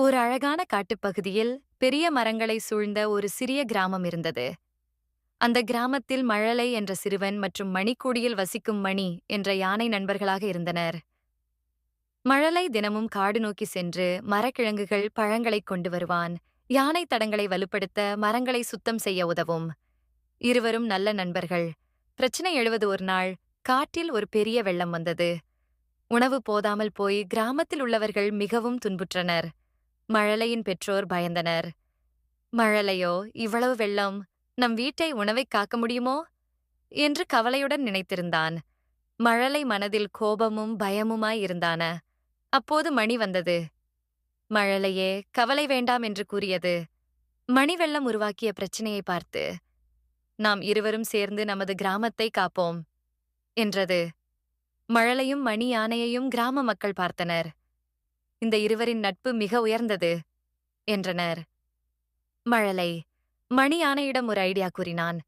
ஒரு அழகான காட்டுப்பகுதியில் பெரிய மரங்களை சூழ்ந்த ஒரு சிறிய கிராமம் இருந்தது. அந்த கிராமத்தில் மழலை என்ற சிறுவன் மற்றும் மணிக்கூடியில் வசிக்கும் மணி என்ற யானை நண்பர்களாக இருந்தனர். மழலை தினமும் காடு நோக்கி சென்று மரக்கிழங்குகள் பழங்களைக் கொண்டு வருவான். யானை தடங்களை வலுப்படுத்த மரங்களை சுத்தம் செய்ய உதவும். இருவரும் நல்ல நண்பர்கள். பிரச்சனை எழுவது ஒரு நாள் காட்டில் ஒரு பெரிய வெள்ளம் வந்தது. உணவு போதாமல் போய் கிராமத்தில் உள்ளவர்கள் மிகவும் துன்புற்றனர். மழலையின் பெற்றோர் பயந்தனர். மழலையோ இவ்வளவு வெள்ளம் நம் வீட்டை உணவைக் காக்க முடியுமோ? என்று கவலையுடன் நினைத்திருந்தான். மழலை மனதில் கோபமும் பயமுமாய் இருந்தான. அப்போது மணி வந்தது. மழலையே கவலை வேண்டாம் என்று கூறியது. மணி வெள்ளம் உருவாக்கிய பிரச்சனையை பார்த்து நாம் இருவரும் சேர்ந்து நமது கிராமத்தை காப்போம் என்றது. மழலையும் மணி யானையையும் கிராம மக்கள் பார்த்தனர். இந்த இருவரின் நட்பு மிக உயர்ந்தது என்றனர். மழலை மணி யானையிடம் ஒரு ஐடியா கூறினான்.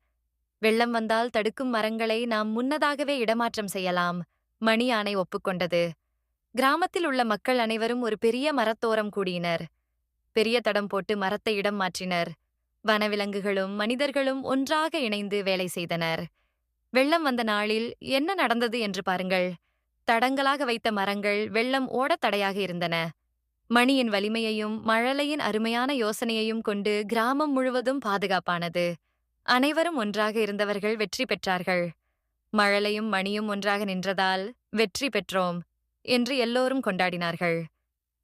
வெள்ளம் வந்தால் தடுக்கும் மரங்களை நாம் முன்னதாகவே இடமாற்றம் செய்யலாம் மணி யானை ஒப்புக்கொண்டது. கிராமத்தில் உள்ள மக்கள் அனைவரும் ஒரு பெரிய மரத்தோரம் கூடினர் பெரிய தடம் போட்டு மரத்தை இடம் மாற்றினர். வனவிலங்குகளும் மனிதர்களும் ஒன்றாக இணைந்து வேலை செய்தனர். வெள்ளம் வந்த நாளில் என்ன நடந்தது என்று பாருங்கள். தடங்களாக வைத்த மரங்கள் வெள்ளம் ஓடத் தடையாக இருந்தன. மணியின் வலிமையையும் மழலையின் அருமையான யோசனையையும் கொண்டு கிராமம் முழுவதும் பாதுகாப்பானது. அனைவரும் ஒன்றாக இருந்தவர்கள் வெற்றி பெற்றார்கள். மழலையும் மணியும் ஒன்றாக நின்றதால் வெற்றி பெற்றோம் என்று எல்லோரும் கொண்டாடினார்கள்.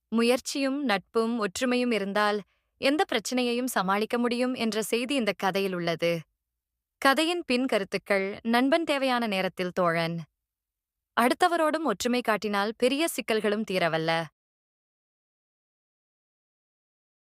முயற்சியும் நட்பும் ஒற்றுமையும் இருந்தால் எந்த பிரச்சனையையும் சமாளிக்க முடியும் என்ற செய்தி இந்த கதையில் உள்ளது. கதையின் பின் கருத்துக்கள் நண்பன் தேவையான நேரத்தில் தோழன். அடுத்தவரோடும் ஒற்றுமை காட்டினால் பெரிய சிக்கல்களும் தீரவல்ல.